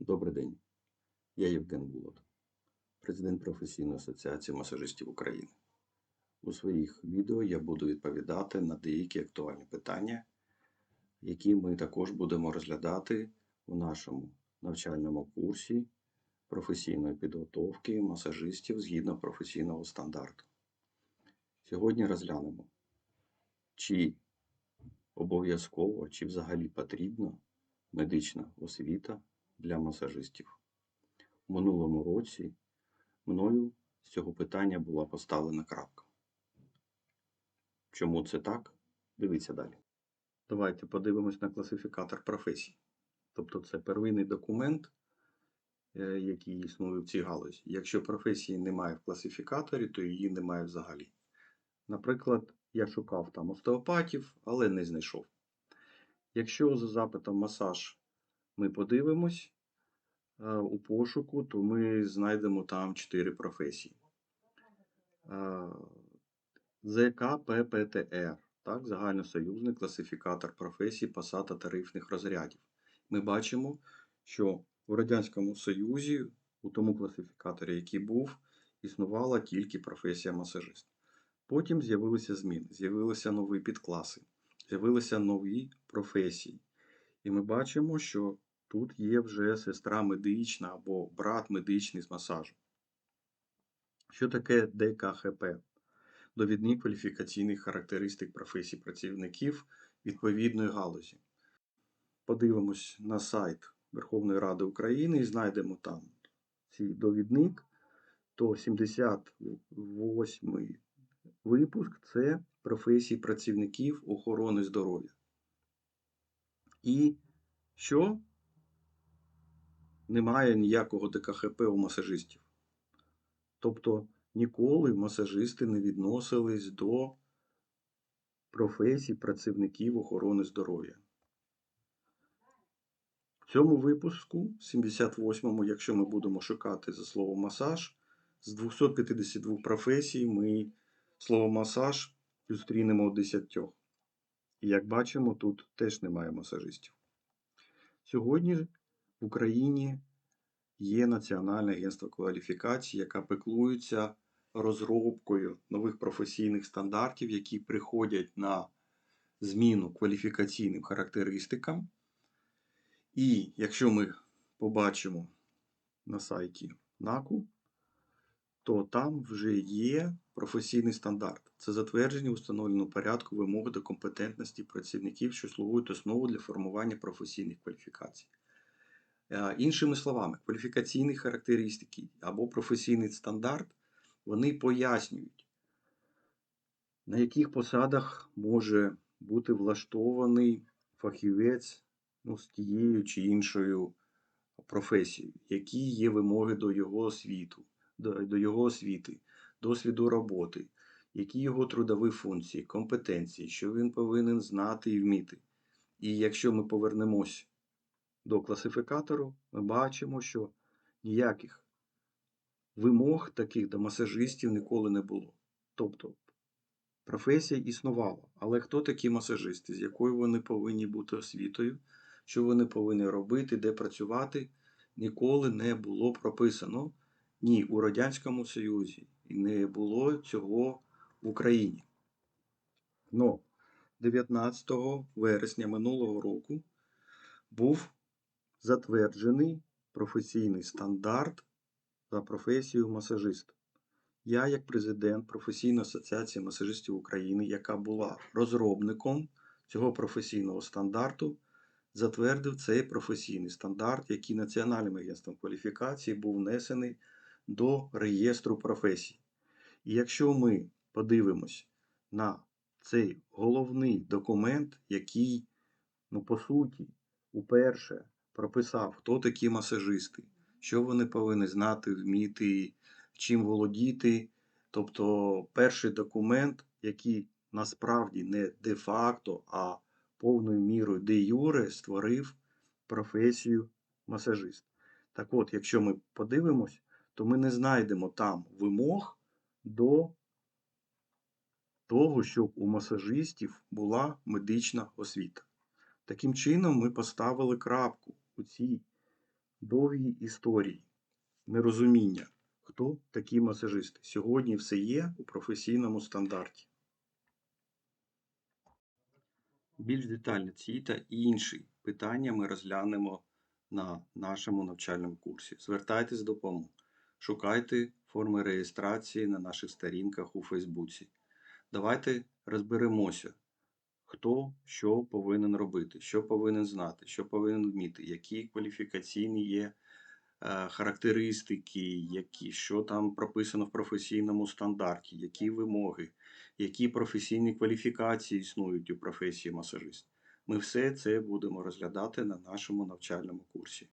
Добрий день. Я Євген Булат, президент професійної асоціації масажистів України. У своїх відео я буду відповідати на деякі актуальні питання, які ми також будемо розглядати у нашому навчальному курсі професійної підготовки масажистів згідно професійного стандарту. Сьогодні розглянемо, чи обов'язково, чи взагалі потрібна медична освіта для масажистів. У минулому році мною з цього питання була поставлена крапка. Чому це так? Дивіться далі. Давайте подивимось на класифікатор професій. Тобто це первинний документ, е, який існує в цій галузі. Якщо професії немає в класифікаторі, то її немає взагалі. Наприклад, я шукав там остеопатів, але не знайшов. Якщо за запитом масаж ми подивимось у пошуку, то ми знайдемо там 4 професії. Е, ЗК ППТР, так, загальносоюзний класифікатор професій, посад та тарифних розрядів. Ми бачимо, що у Радянському Союзі, у тому класифікаторі, який був, існувала тільки професія масажист. Потім з'явилися зміни, з'явилися нові підкласи, з'явилися нові професії. І ми бачимо, що тут є вже сестра медична або брат медичний з масажу. Що таке ДКХП? Довідник кваліфікаційних характеристик професій працівників відповідної галузі. Подивимось на сайт Верховної Ради України і знайдемо там цей довідник, то 78 випуск це професії працівників охорони здоров'я. І що? Немає ніякого ДКХП у масажистів. Тобто ніколи масажисти не відносились до професій працівників охорони здоров'я. В цьому випуску, 78-му, якщо ми будемо шукати за слово масаж, з 252 професій ми слово масаж зустрінемо в 10. І як бачимо, тут теж немає масажистів. Сьогодні в Україні є Національне агентство кваліфікації, яка пеклується розробкою нових професійних стандартів, які приходять на зміну кваліфікаційним характеристикам. І якщо ми побачимо на сайті НАКУ, то там вже є професійний стандарт. Це затверджені в установленому порядку вимоги до компетентності працівників, що слугують основу для формування професійних кваліфікацій. Е, Іншими словами, кваліфікаційні характеристики або професійний стандарт вони пояснюють, на яких посадах може бути влаштований фахівець ну, з тією чи іншою професією, які є вимоги до його освіту, до, до його освіти, досвіду роботи, які його трудові функції, компетенції, що він повинен знати і вміти. І якщо ми повернемось до класифікатору, ми бачимо, що ніяких вимог таких до масажистів ніколи не було. Тобто професія існувала. Але хто такі масажисти, з якою вони повинні бути освітою, що вони повинні робити, де працювати, ніколи не було прописано ні у Радянському Союзі, і не було цього в Україні. Но 19 вересня минулого року був затверджений професійний стандарт за професією масажист. Я, як президент професійної асоціації масажистів України, яка була розробником цього професійного стандарту, затвердив цей професійний стандарт, який Національним агентством кваліфікації був внесений до реєстру професій. І якщо ми подивимось на цей головний документ, який, ну, по суті, уперше прописав, хто такі масажисти, що вони повинні знати, вміти, чим володіти. Тобто перший документ, який насправді не де-факто, а повною мірою де юре створив професію масажист. Так от, якщо ми подивимось, то ми не знайдемо там вимог до того, щоб у масажистів була медична освіта. Таким чином, ми поставили крапку у цій довгі історії, нерозуміння, хто такі масажисти. Сьогодні все є у професійному стандарті. Більш детально ці та інші питання ми розглянемо на нашому навчальному курсі. Звертайтесь до допомогу. Шукайте форми реєстрації на наших сторінках у Фейсбуці. Давайте розберемося, хто що повинен робити, що повинен знати, що повинен вміти, які кваліфікаційні є е, характеристики, які, що там прописано в професійному стандарті, які вимоги, які професійні кваліфікації існують у професії масажист. Ми все це будемо розглядати на нашому навчальному курсі.